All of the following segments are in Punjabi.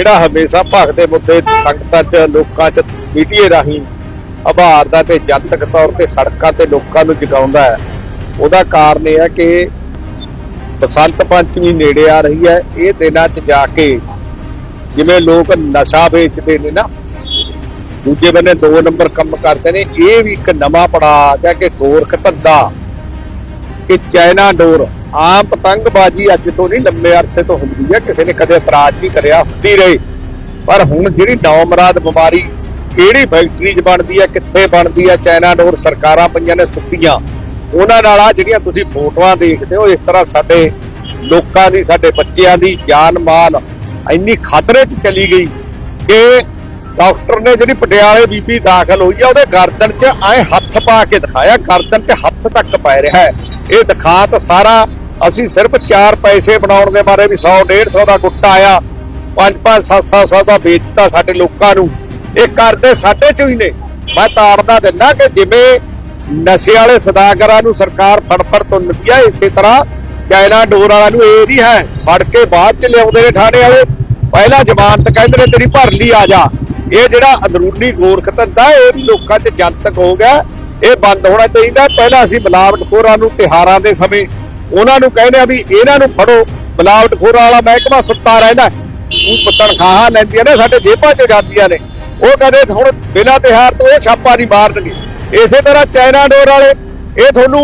ਜਿਹੜਾ ਹਮੇਸ਼ਾ ਭਗਦੇ ਮੁੱਦੇ ਸੰਗਤਾਂ 'ਚ, ਲੋਕਾਂ 'ਚ, ਮੀਡੀਏ ਰਾਹੀਂ ਆਭਾਰਦਾ ਤੇ ਜਨਤਕ ਤੌਰ ਤੇ ਸੜਕਾਂ ਤੇ ਲੋਕਾਂ ਨੂੰ ਜਗਾਉਂਦਾ ਹੈ। ਉਹਦਾ ਕਾਰਨ ਇਹ ਹੈ ਕਿ ਬਸੰਤ ਪੰਚਮੀ ਨੇੜੇ ਆ ਰਹੀ ਹੈ। ਇਹ ਦਿਨਾਂ 'ਚ ਜਾ ਕੇ ਜਿਵੇਂ ਲੋਕ ਨਸ਼ਾ ਵੇਚਦੇ ਨੇ ਨਾ, ਦੂਜੇ ਬੰਨੇ ਦੋ ਨੰਬਰ ਕੰਮ ਕਰਦੇ ਨੇ। ਇਹ ਵੀ ਇੱਕ ਨਵਾਂ ਪੜਾਅ ਆ ਗਿਆ ਕਿ ਗੋਰਖ ਧੰਦਾ, ਕਿ ਚਾਈਨਾ ਡੋਰ। ਆਮ ਪਤੰਗਬਾਜ਼ੀ ਅੱਜ ਤੋਂ ਨਹੀਂ, ਲੰਮੇ ਅਰਸੇ ਤੋਂ ਹੁੰਦੀ ਹੈ। ਕਿਸੇ ਨੇ ਕਦੇ ਅਪਰਾਧ ਨਹੀਂ ਕਰਿਆ, ਹੁੰਦੀ ਰਹੀ। ਪਰ ਹੁਣ ਜਿਹੜੀ ਨੌਮਰਾਦ ਬਿਮਾਰੀ ਕਿਹੜੀ ਫੈਕਟਰੀ 'ਚ ਬਣਦੀ ਹੈ, ਕਿੱਥੇ ਬਣਦੀ ਹੈ, ਚਾਈਨਾ ਡੋਰ ਸਰਕਾਰਾਂ ਪਈਆਂ ਨੇ ਸੁੱਤੀਆਂ ਉਹਨਾਂ ਨਾਲ ਆ ਜਿਹੜੀਆਂ ਤੁਸੀਂ ਫੋਟੋਆਂ ਦੇਖਦੇ ਹੋ, ਇਸ ਤਰ੍ਹਾਂ ਸਾਡੇ ਲੋਕਾਂ ਦੀ, ਸਾਡੇ ਬੱਚਿਆਂ ਦੀ ਜਾਨ ਮਾਲ ਇੰਨੀ ਖਤਰੇ 'ਚ ਚਲੀ ਗਈ ਕਿ ਡਾਕਟਰ ਨੇ ਜਿਹੜੀ ਪਟਿਆਲੇ ਬੀਬੀ ਦਾਖਲ ਹੋਈ ਆ ਉਹਦੇ ਗਰਦਨ 'ਚ ਐ ਹੱਥ ਪਾ ਕੇ ਦਿਖਾਇਆ। ਗਰਦਨ 'ਤੇ ਹੱਥ ਤੱਕ ਪੈ ਰਿਹਾ ਹੈ। ਇਹ ਦਿਖਾ ਤਾਂ ਸਾਰਾ ਅਸੀਂ ਸਿਰਫ 4 ਪੈਸੇ ਬਣਾਉਣ ਦੇ ਬਾਰੇ ਵੀ 100 150 ਦਾ ਗੁੱਟਾ ਆਇਆ। 5 5 7 700 ਦਾ ਵੇਚਤਾ ਸਾਡੇ ਲੋਕਾਂ ਨੂੰ। ਇਹ ਕਰਦੇ ਸਾਡੇ ਚੋਂ ਹੀ ਨੇ। ਮੈਂ ਤਾੜਦਾ ਦਿੰਦਾ ਕਿ ਜਿਵੇਂ ਨਸ਼ੇ ਵਾਲੇ ਸਦਾਗਰਾਂ ਨੂੰ ਸਰਕਾਰ ਫੜ ਫੜ ਤੁੰਨਦੀ ਹੈ ਇਸੇ ਤਰ੍ਹਾਂ, ਚਾਈਨਾ ਡੋਰ ਵਾਲਿਆਂ ਨੂੰ ਇਹ ਨਹੀਂ ਹੈ, ਫੜ ਕੇ ਬਾਅਦ ਚ ਲਿਆਉਂਦੇ ਨੇ ਥਾਣੇ ਵਾਲੇ। ਪਹਿਲਾਂ ਜ਼ਮਾਨਤ ਕਹਿੰਦੇ ਨੇ, ਤੇਰੀ ਭਰ ਲਈ, ਆ ਜਾ। ਇਹ ਜਿਹੜਾ ਅੰਦਰੂਨੀ ਗੋਰਖ ਧੰਦਾ ਇਹ ਵੀ ਲੋਕਾਂ 'ਚ ਜਨਤਕ ਹੋ ਗਿਆ। ਇਹ ਬੰਦ ਹੋਣਾ ਚਾਹੀਦਾ। ਪਹਿਲਾਂ ਅਸੀਂ ਮਿਲਾਵਟਖੋਰਾਂ ਨੂੰ ਤਿਹਾਰਾਂ ਦੇ ਸਮੇਂ ਉਹਨਾਂ ਨੂੰ ਕਹਿੰਦੇ ਆ ਵੀ ਇਹਨਾਂ ਨੂੰ ਫੜੋ। ਮਿਲਾਵਟਖੋਰਾਂ ਵਾਲਾ ਮਹਿਕਮਾ ਸੁੱਤਾ ਰਹਿੰਦਾ ਉਹ ਤਨਖਾਹਾਂ ਲੈਂਦੀਆਂ ਨੇ, ਸਾਡੇ ਜੇਬਾਂ 'ਚ ਜਾਂਦੀਆਂ ਨੇ। ਉਹ ਕਦੇ ਹੁਣ ਬਿਨਾਂ ਤਿਹਾਰ ਤੋਂ ਇਹ ਛਾਪਾ ਨਹੀਂ ਮਾਰਨਗੇ ਇਸੇ ਤਰ੍ਹਾਂ ਚਾਈਨਾ ਡੋਰ ਵਾਲੇ, ਇਹ ਤੁਹਾਨੂੰ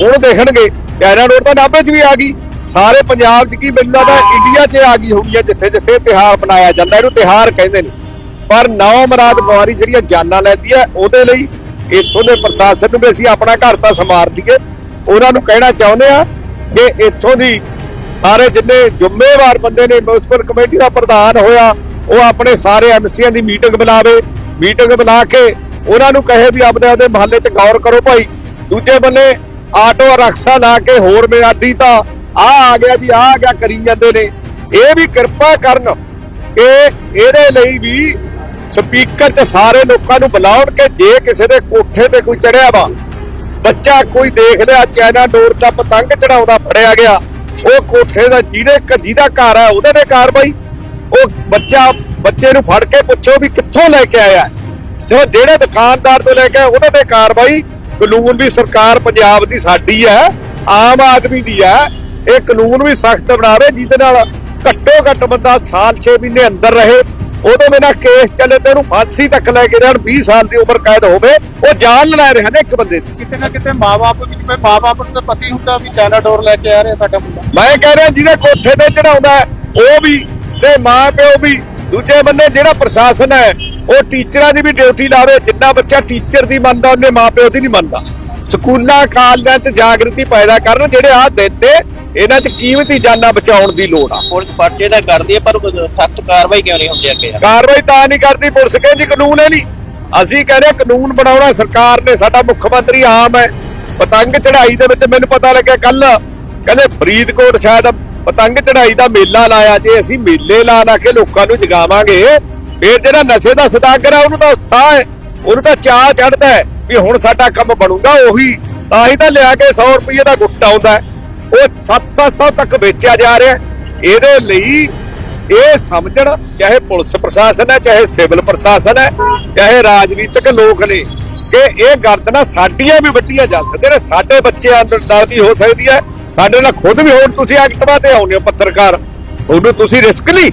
ਹੁਣ ਦੇਖਣਗੇ। ਚਾਈਨਾ ਡੋਰ ਤਾਂ ਨਾਭੇ 'ਚ ਵੀ ਆ ਗਈ। ਸਾਰੇ ਪੰਜਾਬ 'ਚ ਕੀ ਮਿਲਦਾ ਤਾਂ ਇੰਡੀਆ 'ਚ ਆ ਗਈ ਹੋਈ ਹੈ ਜਿੱਥੇ ਜਿੱਥੇ ਤਿਹਾਰ ਮਨਾਇਆ ਜਾਂਦਾ, ਇਹਨੂੰ ਤਿਹਾਰ ਕਹਿੰਦੇ ਨੇ। ਪਰ ਨੌ ਮਰਾਦ ਬਿਮਾਰੀ ਜਿਹੜੀਆਂ ਜਾਨਾਂ ਲੈਂਦੀ ਹੈ, ਉਹਦੇ ਲਈ ਇੱਥੋਂ ਦੇ ਪ੍ਰਸ਼ਾਸਨ ਨੂੰ ਵੀ ਅਸੀਂ ਆਪਣਾ ਘਰ ਤਾਂ ਸਮਾਰ ਦਈਏ। ਉਹਨਾਂ ਨੂੰ ਕਹਿਣਾ ਚਾਹੁੰਦੇ ਆ ਕਿ ਇੱਥੋਂ ਦੀ ਸਾਰੇ ਜਿੰਨੇ ਜ਼ਿੰਮੇਵਾਰ ਬੰਦੇ ਨੇ ਮਿਊਨਿਸਪਲ ਕਮੇਟੀ ਦਾ ਪ੍ਰਧਾਨ ਹੋਇਆ, ਉਹ ਆਪਣੇ ਸਾਰੇ ਐਮਸੀਆਂ ਦੀ ਮੀਟਿੰਗ ਬੁਲਾਵੇ। ਮੀਟਿੰਗ ਬੁਲਾ ਕੇ ਉਹਨਾਂ ਨੂੰ ਕਹੇ ਵੀ ਆਪਣੇ ਆਪਣੇ ਮਹੱਲੇ 'ਚ ਗੌਰ ਕਰੋ ਭਾਈ। ਦੂਜੇ ਬੰਨੇ ਆਟੋ ਰਕਸ਼ਾ ਲਾ ਕੇ ਹੋਰ ਮਿਆਦੀ ਤਾਂ ਆ ਆ ਗਿਆ ਜੀ ਆ ਆ ਗਿਆ ਕਰੀ ਜਾਂਦੇ ਨੇ। ਇਹ ਵੀ ਕਿਰਪਾ ਕਰਨ ਕਿ ਇਹਦੇ ਲਈ ਵੀ ਸਪੀਕਰ 'ਚ ਸਾਰੇ ਲੋਕਾਂ ਨੂੰ ਬੁਲਾਉਣ ਕਿ ਜੇ ਕਿਸੇ ਦੇ ਕੋਠੇ ਤੇ ਕੋਈ ਚੜਿਆ ਵਾ ਬੱਚਾ ਕੋਈ ਦੇਖ ਲਿਆ ਚਾਈਨਾ ਡੋਰ ਦਾ ਪਤੰਗ ਚੜਾਉਂਦਾ ਫੜਿਆ ਗਿਆ। ਉਹ ਕੋਠੇ ਦਾ ਜਿਹਦੇ ਜਿਹਦਾ ਘਰ ਹੈ ਉਹਦੇ ਤੇ ਕਾਰਵਾਈ ਉਹ ਬੱਚਾ ਬੱਚੇ ਨੂੰ ਫੜ ਕੇ ਪੁੱਛੋ ਵੀ ਕਿੱਥੋਂ ਲੈ ਕੇ ਆਇਆ। ਜੋ ਜਿਹੜੇ ਦੁਕਾਨਦਾਰ ਤੋਂ ਲੈ ਕੇ ਆਇਆ, ਉਹਦੇ ਤੇ ਕਾਰਵਾਈ ਕਾਨੂੰਨ ਵੀ ਸਰਕਾਰ ਪੰਜਾਬ ਦੀ ਸਾਡੀ ਹੈ ਆਮ ਆਦਮੀ ਦੀ ਹੈ। ਇਹ ਕਾਨੂੰਨ ਵੀ ਸਖਤ ਬਣਾਵੇ ਜਿਹਦੇ ਨਾਲ ਘੱਟੋ ਘੱਟ ਬੰਦਾ ਸਾਲ 6 ਮਹੀਨੇ ਅੰਦਰ ਰਹੇ। ਉਹਦੇ ਬਿਨਾ ਕੇਸ ਚੱਲੇ ਤੇ ਉਹਨੂੰ ਫਾਂਸੀ ਤੱਕ ਲੈ ਕੇ ਜਾਣ 20 ਸਾਲ ਦੀ ਉਮਰ ਕੈਦ ਹੋਵੇ ਉਹ ਜਾਨ ਲੈ ਰਹੇ ਨੇ ਇੱਕ ਬੰਦੇ ਦੀ। ਕਿਤੇ ਨਾ ਕਿਤੇ ਮਾਪੇ ਵਿੱਚ ਮੈਂ ਮਾਪੇ ਨੂੰ ਤਾਂ ਪਤਾ ਹੁੰਦਾ ਵੀ ਚਾਈਨਾ ਡੋਰ ਲੈ ਕੇ ਆ ਰਿਹਾ ਸਾਡਾ ਮੁੰਡਾ। ਮੈਂ ਕਹਿ ਰਿਹਾ ਜਿਹਦੇ ਕੋਠੇ ਤੇ ਚੜਾਉਂਦਾ ਉਹ ਵੀ ਤੇ ਮਾਂ ਪਿਓ ਵੀ ਦੂਜੇ ਬੰਨੇ ਜਿਹੜਾ ਪ੍ਰਸ਼ਾਸਨ ਹੈ ਉਹ ਟੀਚਰਾਂ ਦੀ ਵੀ ਡਿਊਟੀ ਲਾਵੇ ਜਿੰਨਾ ਬੱਚਾ ਟੀਚਰ ਦੀ ਮੰਨਦਾ ਉਹਨੇ ਮਾਂ ਪਿਓ ਦੀ ਨਹੀਂ ਮੰਨਦਾ। ਸਕੂਲਾਂ ਕਾਲਜਾਂ 'ਚ ਜਾਗਰਤੀ ਪੈਦਾ ਕਰਨ ਜਿਹੜੇ ਆਹ ਦਿਨ ਨੇ ਇਹਨਾਂ 'ਚ ਕੀਮਤੀ ਜਾਨਾਂ ਬਚਾਉਣ ਦੀ ਲੋੜ ਆ। ਪੁਲਿਸ ਪਰਚੇ ਤਾਂ ਕਰਦੀ ਹੈ ਪਰ ਸਖਤ ਕਾਰਵਾਈ ਕਿਉਂ ਨਹੀਂ ਹੁੰਦੀ ਅੱਗੇ? ਕਾਰਵਾਈ ਤਾਂ ਨਹੀਂ ਕਰਦੀ ਪੁਲਿਸ ਕਹਿੰਦੀ ਕਾਨੂੰਨ ਹੈ ਨਹੀਂ। ਅਸੀਂ ਕਹਿੰਦੇ ਕਾਨੂੰਨ ਬਣਾਉਣਾ ਸਰਕਾਰ ਨੇ ਸਾਡਾ ਮੁੱਖ ਮੰਤਰੀ ਆਮ ਹੈ। ਪਤੰਗ ਚੜਾਈ ਦੇ ਵਿੱਚ ਮੈਨੂੰ ਪਤਾ ਲੱਗਿਆ ਕੱਲ ਕਹਿੰਦੇ ਫਰੀਦਕੋਟ ਸ਼ਾਇਦ ਪਤੰਗ ਚੜਾਈ ਦਾ ਮੇਲਾ ਲਾਇਆ ਜੇ ਅਸੀਂ ਮੇਲੇ ਲਾ ਲਾ ਕੇ ਲੋਕਾਂ ਨੂੰ ਜਗਾਵਾਂਗੇ ਫਿਰ ਜਿਹੜਾ ਨਸ਼ੇ ਦਾ ਸਦਾਗਰ ਆ ਉਹਨੂੰ ਤਾਂ ਉਤਸ਼ਾਹ ਹੈ ਉਹਨੂੰ ਤਾਂ ਚਾਹ ਚੜਦਾ ਹੈ। ਵੀ ਹੁਣ ਸਾਡਾ ਕੰਮ ਬਣੂਗਾ ਉਹੀ, ਤਾਂ ਹੀ ਤਾਂ ਲਿਆ ਕੇ 100 ਰੁਪਏ ਦਾ ਗੁੱਟਾ ਆਉਂਦਾ ਹੈ। ਉਹ 7-700 ਤੱਕ ਵੇਚਿਆ ਜਾ ਰਿਹਾ ਇਹਦੇ ਲਈ ਇਹ ਸਮਝਣ, ਚਾਹੇ ਪੁਲਿਸ ਪ੍ਰਸ਼ਾਸਨ ਹੈ, ਚਾਹੇ ਸਿਵਲ ਪ੍ਰਸ਼ਾਸਨ ਹੈ, ਚਾਹੇ ਰਾਜਨੀਤਿਕ ਲੋਕ ਨੇ, ਕਿ ਇਹ ਗਰਦਨਾਂ ਸਾਡੀਆਂ ਵੀ ਵੱਡੀਆਂ ਜਾ ਸਕਦੇ ਨੇ। ਸਾਡੇ ਬੱਚਿਆਂ ਨਾਲ ਵੀ ਹੋ ਸਕਦੀ ਹੈ। ਸਾਡੇ ਨਾਲ ਖੁਦ ਵੀ ਹੁਣ ਤੁਸੀਂ ਐਕਟਿਵਾ ਤੇ ਆਉਂਦੇ ਹੋ, ਪੱਤਰਕਾਰ। ਉਹਨੂੰ ਤੁਸੀਂ ਰਿਸਕ ਲਈ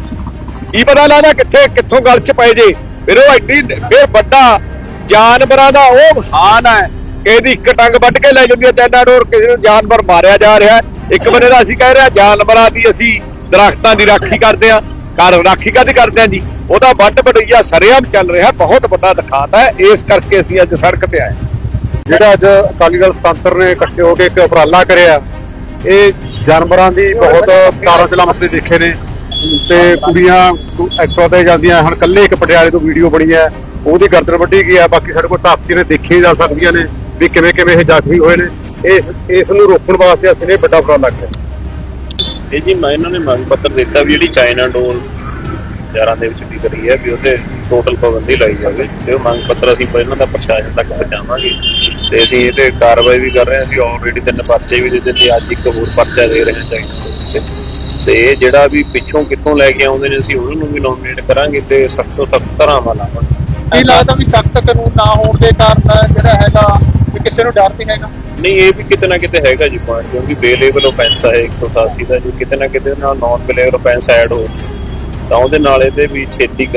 ਕੀ ਪਤਾ ਲੱਗਦਾ ਕਿੱਥੇ, ਕਿੱਥੋਂ ਗੱਲ ਚ ਪਏ ਜੇ। ਫਿਰ ਉਹ ਐਡੀ, ਫਿਰ ਵੱਡਾ ਜਾਨਵਰਾਂ ਦਾ ਉਹ ਹਾਨ ਹੈ ਕਿ ਇਹਦੀ ਇੱਕ ਟੰਗ ਵੱਢ ਕੇ ਲੈ ਜਾਂਦੀ ਹੈ ਚਾਈਨਾ ਡੋਰ, ਕਿਸੇ ਨੂੰ ਜਾਨਵਰ ਮਾਰਿਆ ਜਾ ਰਿਹਾ ਇੱਕ ਬੰਦੇ ਦਾ ਅਸੀਂ ਕਹਿ ਰਹੇ ਹਾਂ, ਜਾਨਵਰਾਂ ਦੀ ਅਸੀਂ ਦਰਖਤਾਂ ਦੀ ਰਾਖੀ ਕਰਦੇ ਆ ਘਰ ਰਾਖੀ ਕਾਦੀ ਕਰਦੇ ਆ ਜੀ? ਉਹਦਾ ਵੱਡ ਵਡਈਆ ਸਰੇਆਮ ਚੱਲ ਰਿਹਾ ਬਹੁਤ ਵੱਡਾ ਦਿਖਾਤਾ ਹੈ, ਇਸ ਕਰਕੇ ਅਸੀਂ ਅੱਜ ਸੜਕ ਤੇ ਆਏ ਜਿਹੜਾ ਅੱਜ ਅਕਾਲੀ ਦਲ ਸਤੰਤਰ ਨੇ ਇਕੱਠੇ ਹੋ ਕੇ ਇੱਕ ਉਪਰਾਲਾ ਕਰਿਆ, ਇਹ ਜਾਨਵਰਾਂ ਦੀ ਬਹੁਤ ਕਾਰਾਂ ਚਲਾਮਤ ਦੇ ਦੇਖੇ ਨੇ। ਤੇ ਕੁੜੀਆਂ ਐਕਟਰ ਤੇ ਜਾਂਦੀਆਂ ਹੁਣ ਕੱਲੇ ਇੱਕ ਪਟਿਆਲੇ ਤੋਂ ਵੀਡੀਓ ਬਣੀ ਹੈ। ਉਹਦੀ ਗਰਦਨ ਵੱਢੀ ਗਈ ਆ, ਬਾਕੀ ਸਾਡੇ ਕੋਲ ਧਾਪਤੀ ਨੇ ਦੇਖੀ ਜਾ ਸਕਦੀਆਂ ਨੇ ਵੀ ਕਿਵੇਂ ਕਿਵੇਂ ਇਹ ਜ਼ਖਮੀ ਹੋਏ ਨੇ। ਇਸ ਇਸ ਨੂੰ ਰੋਕਣ ਵਾਸਤੇ ਅਸੀਂ ਨੇ ਵੱਡਾ ਉਪਰਾਲਾ ਕਰਿਆ ਇਹ ਜੀ ਮੈਂ ਇਹਨਾਂ ਨੇ ਮੰਗ ਪੱਤਰ ਦਿੱਤਾ ਵੀ ਜਿਹੜੀ ਚਾਈਨਾ ਡੋਰ ਯਾਰਾਂ ਦੇ ਵਿੱਚ ਵਿਕ ਰਹੀ ਹੈ, ਵੀ ਉਹਤੇ ਟੋਟਲ ਪਾਬੰਦੀ ਲਾਈ ਜਾਵੇ। ਤੇ ਉਹ ਮੰਗ ਪੱਤਰ ਅਸੀਂ ਪਹਿਲਾਂ ਦਾ ਪ੍ਰਸ਼ਾਸਨ ਤੱਕ ਪਹੁੰਚਾਵਾਂਗੇ। ਤੇ ਅਸੀਂ ਇਹ ਤੇ ਕਾਰਵਾਈ ਵੀ ਕਰ ਰਹੇ ਹਾਂ। ਅਸੀਂ ਆਲਰੇਡੀ ਤਿੰਨ ਪਰਚੇ ਵੀ ਦਿੱਤੇ ਦਿੱਤੇ। ਅੱਜ ਇੱਕ ਹੋਰ ਪਰਚਾ ਦੇ ਰਹੇ ਹਾਂ ਚਾਈਨਾ ਡੋਰ ਤੇ। ਇਹ ਜਿਹੜਾ ਵੀ ਪਿੱਛੋਂ ਕਿੱਥੋਂ ਲੈ ਕੇ ਆਉਂਦੇ ਨੇ, ਅਸੀਂ ਉਹਨਾਂ ਨੂੰ ਵੀ ਨੋਮੀਨੇਟ ਕਰਾਂਗੇ ਤੇ ਸਖਤ ਤੋਂ ਸਖਤ ਧਾਰਾਵਾਂ ਲਾਵਾਂਗੇ। ਕੀ ਲੱਗਦਾ ਵੀ ਸਖਤ ਕਾਨੂੰਨ ਨਾ ਹੋਣ ਦੇ ਕਾਰਨ ਜਿਹੜਾ ਹੈਗਾ ਵੀ ਕਿਸੇ ਨੂੰ ਡਰ ਨਹੀਂ ਹੈਗਾ। ਨਹੀਂ ਇਹ ਵੀ ਕਿਤੇ ਨਾ ਕਿਤੇ ਹੈਗਾ ਜੀ ਪੁਆਇੰਟ ਕਿਉਂਕਿ ਬੇਲੇਬਲ ਆਫੈਂਸ ਹੈ 187 ਦਾ ਜੀ। ਕਿਤੇ ਨਾ ਕਿਤੇ ਨਾਲ ਨਾਨ ਬੇਲੇਬਲ ਆਫੈਂਸ ਐਡ ਹੋ ਤਾਂ ਉਹਦੇ ਨਾਲ ਇਹਦੇ ਵੀ ਛੇਤੀ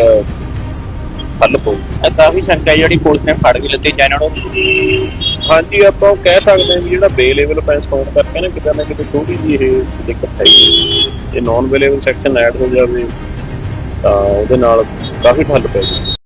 ਹੱਲ ਪਊ ਇਹ ਕਾਫੀ ਸੰਖਿਆ ਜਿਹੜੀ ਪੁਲਿਸ ਨੇ ਫੜ ਵੀ ਲਿੱਤੀ ਚਾਈਨਾ ਡੋਰ ਹਾਂਜੀ ਆਪਾਂ ਕਹਿ ਸਕਦੇ ਹਾਂ ਵੀ ਜਿਹੜਾ ਬੇਲੇਬਲ ਆਫੈਂਸ ਹੋਣ ਕਰਕੇ ਨਾ ਕਿਤੇ ਨਾ ਕਿਤੇ ਥੋੜੀ ਜਿਹੀ ਇਹ ਦਿੱਕਤ ਹੈਗੀ ਜੇ। ਨਾਨ ਬੇਲੇਬਲ ਸੈਕਸ਼ਨ ਐਡ ਹੋ ਜਾਵੇ ਤਾਂ ਉਹਦੇ ਨਾਲ ਕਾਫੀ ਹੱਲ ਪੈ ਜਾਊ।